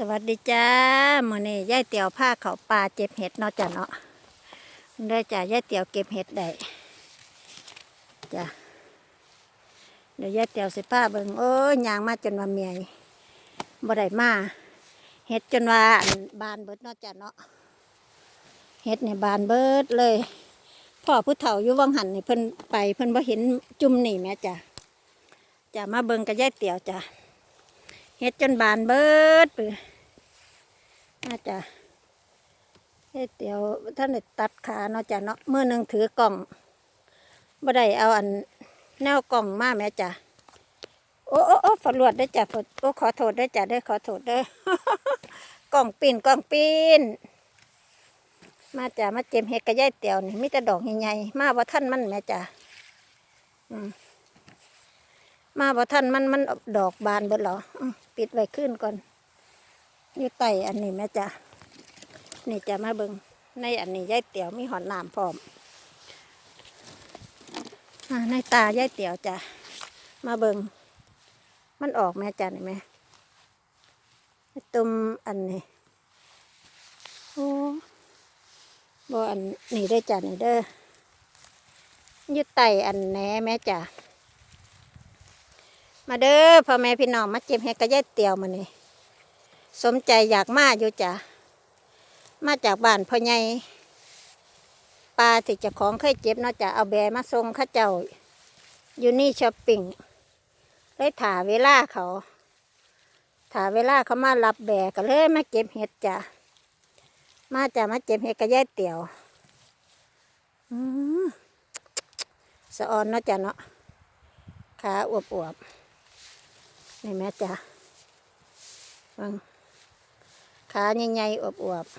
สวัสดีจ้ามื้อนี้ยายเตียวผ้าเขาป่าเจ็บเห็ดเนาะจ้ะเนาะได้จ้ะยายเตียวเก็บเห็ดได้จ้ะเดี๋ยวยายเตียวสิผ้าเบิ่งโอ้ยยางมาจนว่าเมียบ่ได้มาเห็ดจนว่าบานเบิดเนาะจ้ะเนาะเห็ดเนี่ยบานเบิดเลย พ่อผู้เฒ่าอยู่วังหันนี่เพิ่นไปเพิ่นบ่เห็นจุ่มนี่แม่จ้ะจ้ะมาเบิ่งกับยายเตียวจ้ะ เฮ็ดจนบานเบิดไปน่าจะเฮ็ดเดี๋ยวท่านตัดขาเนาะจ้ะเนาะมือหนึ่งถือกล่องบ่ได้เอาอันแนวกล่องมาแม่จ้ะโอ้โอ้โอ้ฝรวดได้จ้ะฝนโอ้ขอโทษได้จ้ะเด้ขอโทษเด้อกล่องปีนกล่องปีนมาจ้ะมาเจมเฮ็ดกระยายเตียวนี่มีแต่ดอกใหญ่ๆมาว่าท่านมันแม่จ้ะอืม มาบ่ทันมันมันดอกบานเบิดหรอปิดไว้ขึ้นก่อนอยู่ใต้อันนี้แม่จ้ะนี่จะมาเบิงในอันนี้ยายเตี๋ยวมีหอนน้ำพร้อมอ่าในตายายเตี๋ยวจ้ะมาเบิงมันออกแม่จ้ะนี่แม่ตุมอันนี้โอ้บ่อันนี้ได้จ้ะนี่เด้อยู่ใต้อันแหนแม่จ้ะ มาเด้อพ่อแม่พี่น้องมาเจ็บเห็ดกระยายเตียวมานี่สมใจอยากมาอยู่จ้ะมาจากบ้านพ่อใหญ่ปลาที่จะของเคยเจ็บเนาะจ้ะเอาแบมาส่งข้าเจ้าอยู่นี่ช้อปปิ้งเลยถ่าเวลาเขาถ่าเวลาเขามารับแบก็เลยมาเก็บเห็ดจ้ะมาจ้ะมาเจ็บเห็ดกระยายเตียวอืมสะออนเนาะจ้ะเนาะขาอวบๆ นี่แม่จ้ะฟังขาใหญ่ๆอวบๆ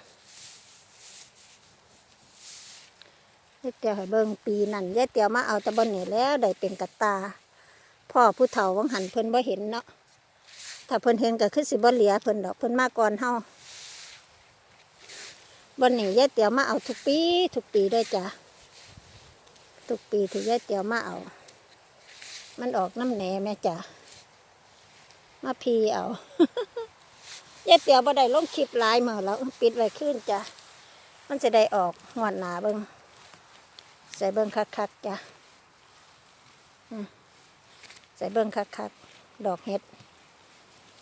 ยายเตียวให้เบิ่งปีนั่นยายเตียวมาเอาตะบนนี่แล้วได้เป็นกระตา พ่อผู้เฒ่าวังหันเพิ่นบ่เห็นเนาะถ้าเพิ่นเห็นก็คือสิบ่เหลียเพิ่นดอกเพิ่นมาก่อนเฮาบนนี้ยายเตียวมาเอาทุกปี ทุกปีด้วยจ้ะทุกปีที่ยายเตียวมาเอา มันออกน้ำแหนแม่จ้ะ มาพีเอายายเตี๋ยวบ่ได้ลงคลิปลายมือแล้ว ปิดไว้ขึ้นจ้ะ มันจะได้ออกงวดหนาเบิงใส่เบิงคักๆจ้ะใส่เบิงคักๆดอกเห็ด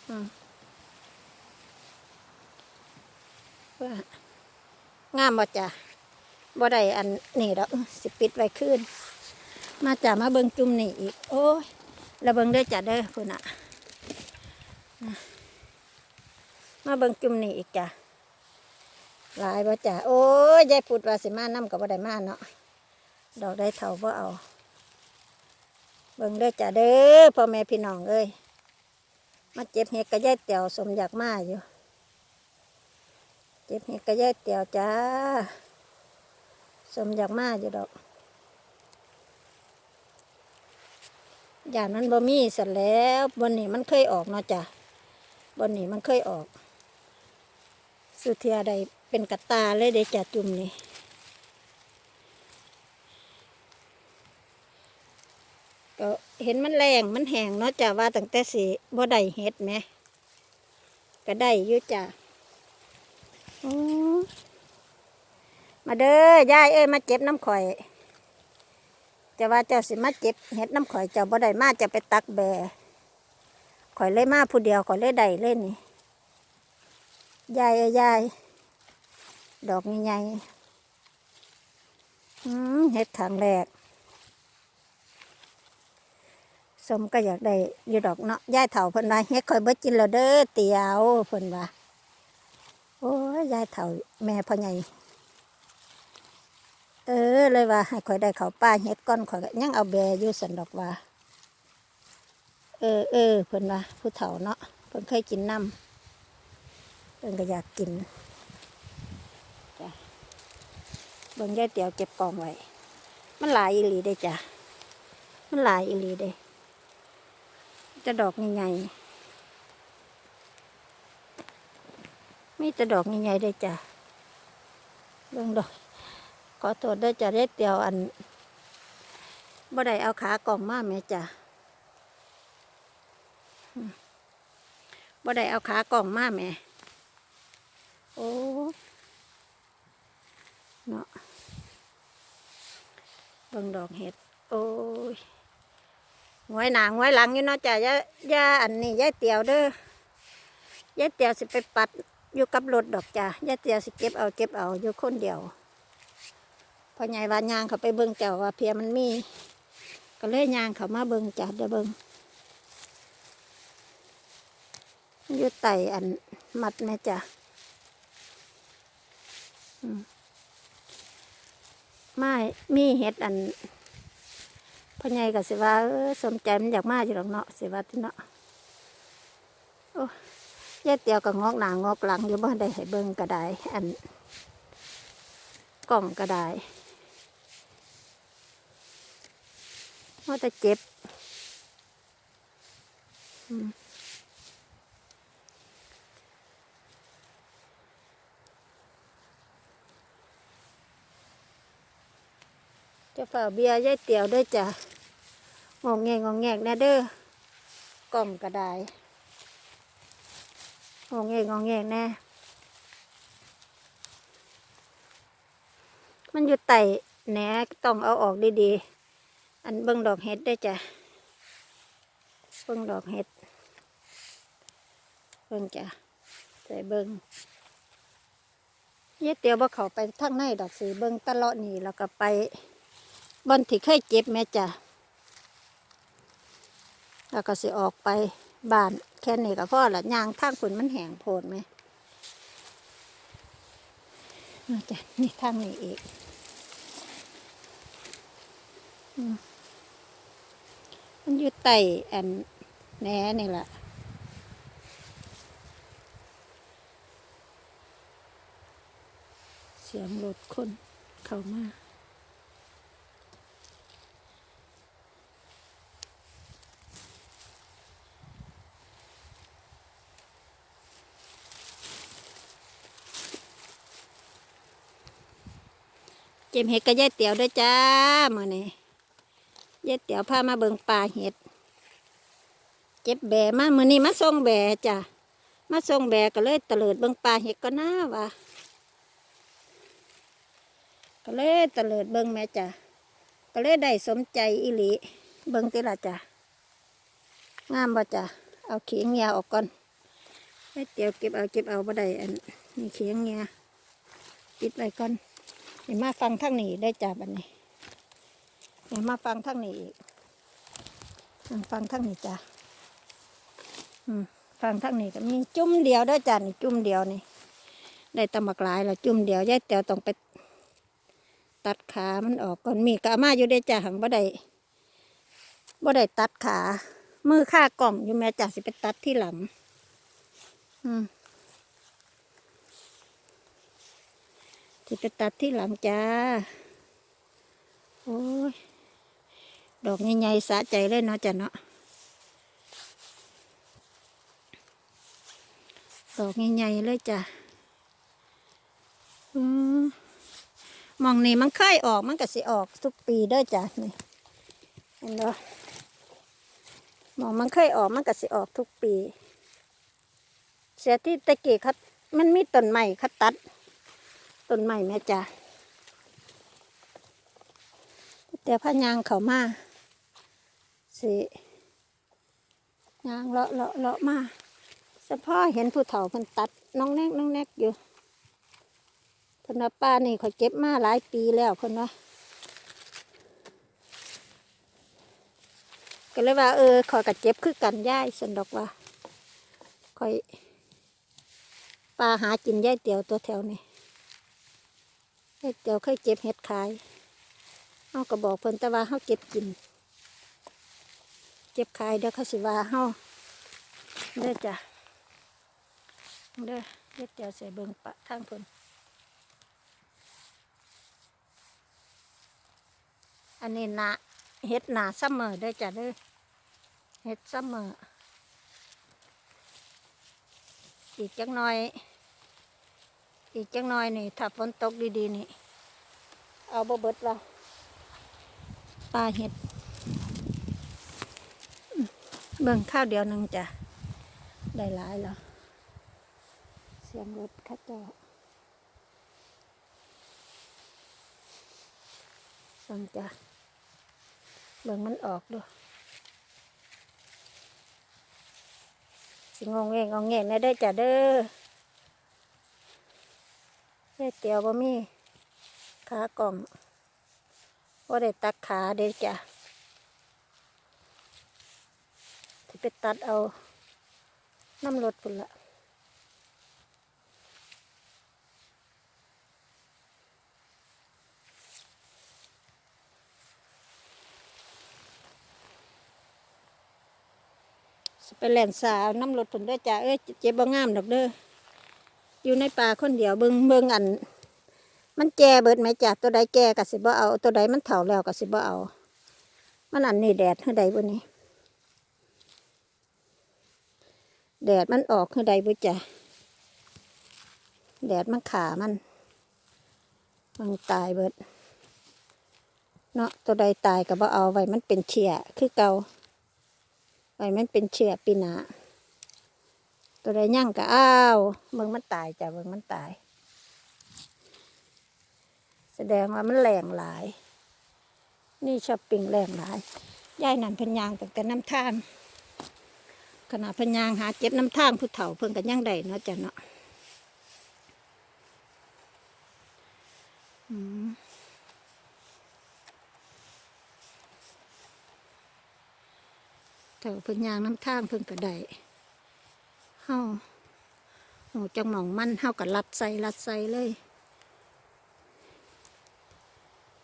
อืมว่างามบ่จ้ะบ่ได้อันนี่ดอกสิปิดไว้ขึ้น มาจ้ะมาเบิงจุ่มนี่อีก โอ้ยแล้วเบิ่งเด้จ้ะเด้อพุ่นอะ มาเบิ่งจุ่มนี่อีกจ้ะหลายบ่จ้ะโอ้ยยายพูดว่าสิมานํกับบ่ได้มาเนาะดอกได้เท่าบ่เอาเบิ่งเด้อจ้ะเด้อพ่อแม่พี่น้องเอ้ยมาเจ็บเห็ดกระยายเตียวสมอยากมาอยู่ เจ็บเห็ดกระยายเตียวจ้าสมอยากมาอยู่ดอกอย่างนั้นบ่มีเสร็จแล้วบนนี้มันเคยออกเนาะจ้ะบนนี้มันเคยออก สุเทียใดเป็นกระตาเลยเดจ้ะจุ่มนี่ก็เห็นมันแรงมันแห้งเนาะจ้ะว่าตั้งแต่สิบ่ได้เฮ็ดไหมก็ได้อยู่จ้ะอือมาเด้อยายเอ้ยมาเจ็บน้ำข่อยจะว่าเจ้าสิมาเจ็บเห็ดน้ำข่อยเจ้าบ่ได้มาจะไปตักแบข่อยเลยมาผู้เดียวข่อยเลยได้เลยนี่ ยายเอ้ยยายดอกใหญ่เห็ดครั้งแรก สมก็อยากได้อยู่ดอกเนาะยายเฒ่าเพิ่นว่าเฮ็ดข่อยเบิดกินแล้วเด้อเตียวเพิ่นว่าโอ้ยยายเฒ่าแม่พ่อใหญ่เออเลยว่า ให้ข่อยได้เขาป้าเฮ็ดก้อนข่อยยังเอาแบอยู่สันดอกว่า เออเออเพิ่นว่าผู้เฒ่าเนาะเพิ่นเคยกินน้ำ พิ่นก็อยากกินจ้ะเบิ่งยายเตี๋ยวเก็บกองไว้ มันหลายอีหลีได้จ้ะ มันหลายอีหลีเด้จะดอกใหญ่ๆมีแต่ดอกใหญ่ๆได้จ้ะเบิ่งดอกขอโทษด้วยจะเรียกเตียวอันบ่ได้เอาขากล่องมาแม่จ้ะอืมบ่ได้เอาขากล่องมาแม่ โอ้เนาะเบิ่งดอกเห็ด โอ้ยงวยหนางวยหลังอยู่เนาะจ้ะย่าย่าอันนี้ย่าเตียวเด้อย่าเตียวสิไปปัดอยู่กับรถดอกจ้ะย่าเตียวสิเก็บเอาเก็บเอาอยู่คนเดียวพอใหญ่วานยางเขาไปเบิ่งเจ้าว่าเพียมันมี ก็เลยยางเขามาเบิ่งจ้ะเดี๋ยวเบิ่งอยู่ไตอันมัดแม่จ้ะ มไม่มีเห็ดอันพ่อใหญ่ก็สิว่าสมใจมันอยากมาอยู่หรอกเนาะสิว่าที่เนาะโอ้ยายเตียวก็งอกหนางอกหลังอยู่บ้านได้ให้เบิ่งก็ได้อันกล่องก็ได้ว่าแต่เจ็บ อืม จะฝ่าเบียร์ยายเตียวด้วยจ้ะงองแงงงองแงกแนะเด้อกล่องก็ได้งองแงงงองแงกแน่ มันอยู่ไต่แหนต้องเอาออกดีๆ อันเบิ่งดอกเห็ดได้จ้ะ เบิ่งดอกเห็ด เบิ่งจ้ะใส่เบิ่งเยดเตียวบ่เขาไปทางในดอกสีเบิ่งตลอดนี่แล้วก็ไป บอนที่เคยเจ็บแม่จ้ะแล้วก็สิออกไปบ้านแค่นี้ก็พอละยางทางฝนมันแห้งโพดไหมมาจ้ะนี่ทางนี้อีกอืมมันอยู่ใต้อันแหนนี่แหละเสียงรถคนเข้ามา เจ็บเห็ดกับยายเตี๋ยวด้วยจ้ามื่อนี้ยายเตี๋ยวพามาเบิงปลาเห็ดเจ็บแบมามื่อนี้มาส่งแบจ้ะมาส่งแบก็เลยตะเลิดเบิงปลาเห็ดก็น่าวะก็เลยตะเลิดเบิงแม่จ้ะก็เลยได้สมใจอิลิเบิงติละจ้ะงามบ่จ้ะเอาเขียงเงียออกก่อนยายเตี๋ยวเก็บเอาเก็บเอาบ่ได้อันนี่เขียงเงียปิดไว้ก่อน เดี๋ยวมาฟังทั้งนี้ได้จ้าบันนี้เดี๋ยวมาฟังทั้งนี้อีกฟังทั้งนี้จ้าฟังทั้งนี้ก็มีจุ่มเดียวได้จ้านี่จุ่มเดียวนี่ได้ตำบักหลายล้วจุ่มเดียวยายแต๋วต้องไปตัดขามันออกก่อนมีกอามาอยู่ได้จ้าหังบ่ได้บ่ได้ตัดขา มือข้ากล่อมอยู่แม่จ้าสิไปตัดที่หลัง อืม จะไปตัดที่หลังจ้า โอ้ย ดอกใหญ่ๆสะใจเลยเนาะจ้ะเนาะ ดอกใหญ่ๆเลยจ้ะอืมมองนี่มันเคยออกมันก็สิออกทุกปีเด้อจ้ะนี่เห็นเนาะมองมันเคยออกมันก็สิออกทุกปี เสียที่ตะเกี้เขามันมีต้นใหม่เขาตัด ต้นใหม่แม่จ้ะแต่พะยางเขามาสิยางเลาะเลาะเลาะมาสะพ่อเห็นผู้เฒ่าเพิ่นตัดน้องแนกน้องแนกอยู่เพิ่นว่าป้านี่เขาเก็บมาหลายปีแล้วเพิ่นว่าก็เลยว่าเออขอยกับเจ็บคือกันย่ายสันดอกว่าคอยปลาหากินย่ายเตียวตัวแถวนี้ เฮ็ดเดี๋ยวเคยเก็บเห็ดขายเขาก็บอกเพิ่นแต่ว่าเขาเก็บกิน เก็บขายเดี๋ยวเขาสิว่าเขาเด้อจ้ะเด้อเฮ็ดเดี๋ยวใส่เบิ่งปะทางเพิ่นอันนี้นาเฮ็ดนาซัมเมอร์เด้จ้ะเด้อเฮ็ดซัมเมอร์อีกจักหน่อย อีกจังหน่อยนี่ถ้าฝนตกดีๆนี่เอาบเบิดละปลาเห็ด เบิ่งข้าวเดียวนึงจะได้หลายแล้วเสียงรถขัาเจ้าสั่งจะเบิ่งมันออกด้วยสิงงเงงงเงงได้ได้จ้ะเด้อ ยายเตียวบ่มีขากล่องบ่ได้ตัดขาเด้จ้ะสิไปตัดเอาน้ำรถพุ่นละสิไปแล่นสาวน้ำรถพุ่นด้อจ้ะเอ้ยเจ็บบ่งามดอกเด้อ อยู่ในป่าคนเดียวเบิงเบิงอัน มันแก่เบิดไหมจ้ะตัวใดแก่ก็สิบ่เอา ตัวใดมันเฒ่าแล้วก็สิบ่เอา มันอันนี้แดดเท่าใดบ่นี้ แดดมันออกคือใดบุจ้ะแดดมันขามัน มันตายเบิด เนาะตัวใดตายก็บ่เอาไว้มันเป็นเชี่ยคือเก่าไว้มันเป็นเชี่ยปีหนา ตัวใดย่างก็อ้าวเบิ่งมันตายจ้ะเบิ่งมันตาย แสดงว่ามันแรงหลาย นี่ช้อปปิ้งแรงหลายย่ายนันพันยางตั้งแต่น้ำทางขณะเพนยางหาเจ็บน้ำทางผู้เฒ่าเพิ่งกันยังได้เนาะจ้ะเนาะอืมเฒ่าเพนยางน้ำทางเพิ่งก็ได้ เฮาโอ้จังหมองมันเฮากับรัดใส่รัดใส่เลย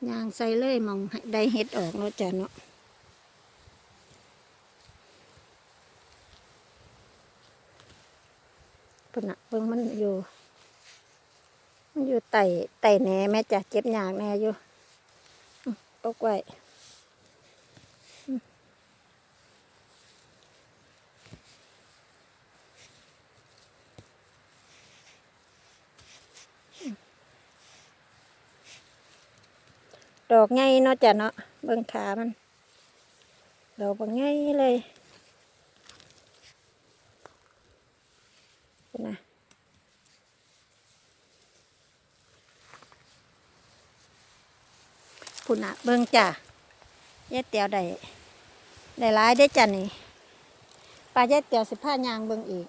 ยางใส่เลยหมองได้เห็ดออกเนาะจ้ะเนาะปนน่ะเบิ่งมันอยู่ มันอยู่ไต่ไต่แหน่แม่จ้ะเจ็บยากแน่อยู่อื้อตกไว้ ดอกไงเนาะจ้ะเนาะเบิ่งขามัน ดอกบางไงเลยนะพุ่นอะเบิ่งจ้ะยายเตียวได้ได้หลายได้จ้ะนี่ปลายายเตียวสิผ้ายางเบิ่งอีก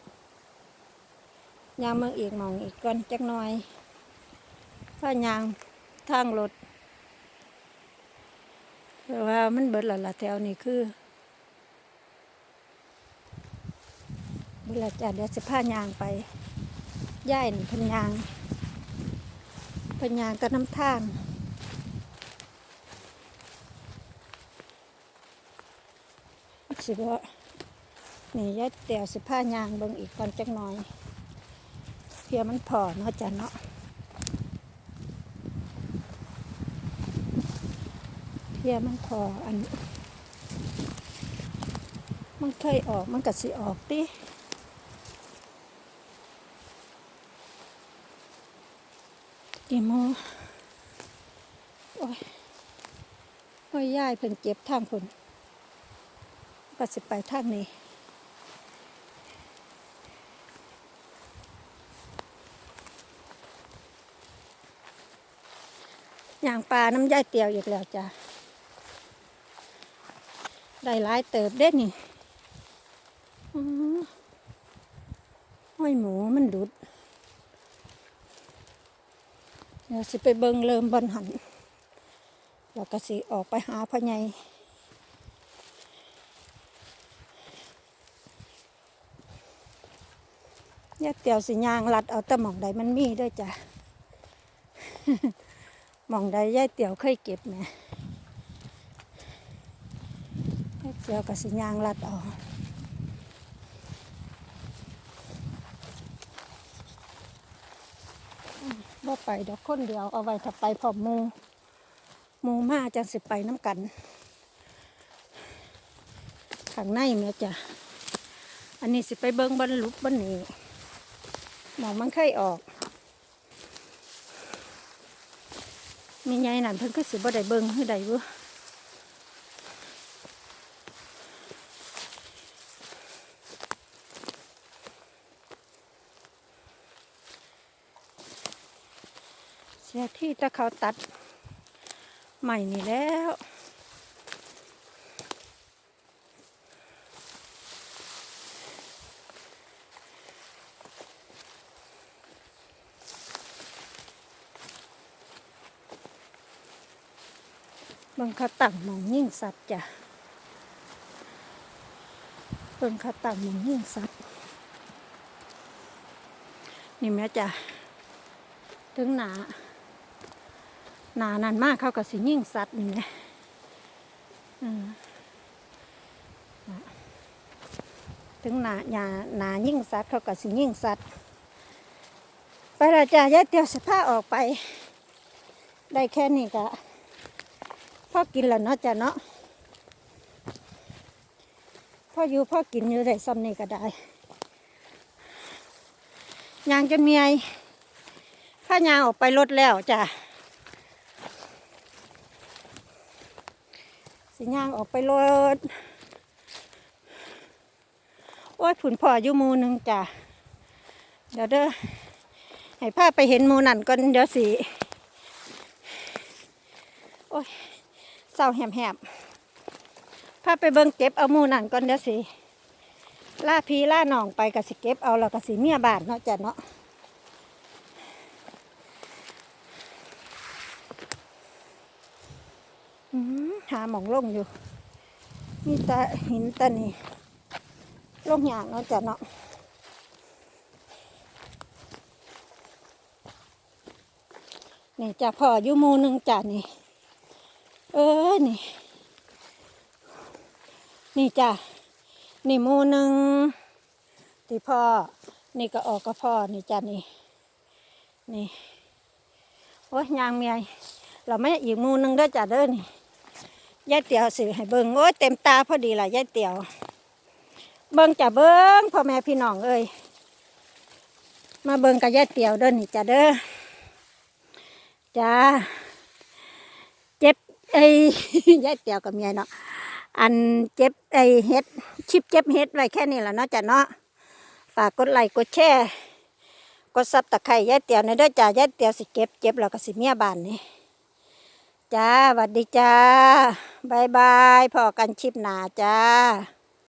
ยางเบิ่งอีกมองอีกก่อนจักหน่อยผ้ายางทางรถ เพราะว่ามันเบิดล้วล่ะแถวนี้คือเวลาจะเดี๋ยวสิผ้ายางไปย่ายนี่พันยางพันยางก็น้ำท่างสิบ่นี่ยายเตียวสิผ้ายางเบิ่งอีกก่อนจักหน่อยเพียมันพอเนาะจ้ะเนาะ พียมันพออัน มันเคยออกมันก็สิออกติกี่โมโอ้ยโอ้ยยายเพิ่นเจ็บทางคนก็สิไปทางนี้อย่างปลาน้ำย่ายเตียวอีกแล้วจ้ะ ได้หลายเติบเด้นี่อ๋อห้อยหมูมันดุด เดี๋ยวสิไปเบิงเริ่มบนหันแล้วก็สิออกไปหาพ่อใหญ่ยายเตียวสิยางลัดเอาแต่หมองใดมันมีด้วยจ้ะ หมองใดยายเตียวเคยเก็บเนี่ยยาย เตียวกับสิยางลัดออืมบ่ไปดอกคนเดียวเอาไว้ถ้าไปพร้อมมูมูมาจังสิไปน้ำกันข้างในแม่จ้ะอันนี้สิไปเบิ้งบรรลุบนนี้หมองมันเคยออก มีไงนั่นเพิ่นก็สิบ่ได้เบิ่งคือใดบ่ เสียที่ถ้าเขาตัดใหม่นี่แล้วบิ่งเขาตั้งมองยิ่งสัตว์จ้ะเบิ่งเขาตั้งมองยิ่งสัตว์ นี่แม่จ้ะถึงหนา หนานั่นมากเขากับสิยิ่งสัตว์นี่แหละอืมน่ะถึงหนาหนาหนายิ่งสัตว์เขากับสิยิ่งสัตว์ไปละจ้ะยายเตียวสิผ้าออกไป ได้แค่นี้ก็พ่อกินแล้วเนาะจ้ะเนาะพ่ออยู่พ่อกินอยู่ได้ซ้ำนี่ก็ได้ยางจะเมียผ้ายางออกไปรถแล้วจ้ะ สิยางออกไปรถโอ้ยผุนพ่ออยู่มูหนึ่งจ้ะเดี๋ยวเด้อให้ผ้าไปเห็นมูนั่นก่อนเดี๋ยวสิโอ้ยเศร้าแหบๆผ้าไปเบิ่งเก็บเอามูนั่นก่อนเดี๋ยวสิล่าพีล่าหนองไปกับสิเก็บเอาแล้วก็สิเมียบานเนาะจ้ะเนาะอืม หาหมองลงอยู่ มีแต่หินแต่นี่ลงอย่างเนาะจ้ะเนาะนี่จ้ะพ่ออยู่มูหนึ่งจ้ะนี่ เออนี่ นี่จ้ะนี่มูหนึ่งที่พ่อ นี่ก็ออกก็พ่อนี่จ้ะนี่ นี่โอ้ยยางเมียเราไม่อีกมูหนึ่งเด้จ้ะเด้อนี่ ยายเตียวสื่อให้เบิ่งโอ้ยเต็มตาพอดีล่ะยายเตียว เบิ่งจะเบิ่งพ่อแม่พี่น้องเอ้ยมาเบิ่งกับยายเตียวเด้อนี่จ้ะเด้อจ้าเจ็บไอ้ยายเตียวกับเมียเนาะอันเจ็บไอ้เฮ็ดชิปเจ็บเฮ็ดไว้แค่นี้แหละเนาะจ้ะเนาะฝากกดไลค์กดแชร์กดซับตะไคร้ยายเตียวในเด้อจ้ายายเตียวสิเก็บเจ็บแล้วก็สิเมียบานนี่ จ้าหวัดดีจ้าบายบายพอกันชิปหนาจ้า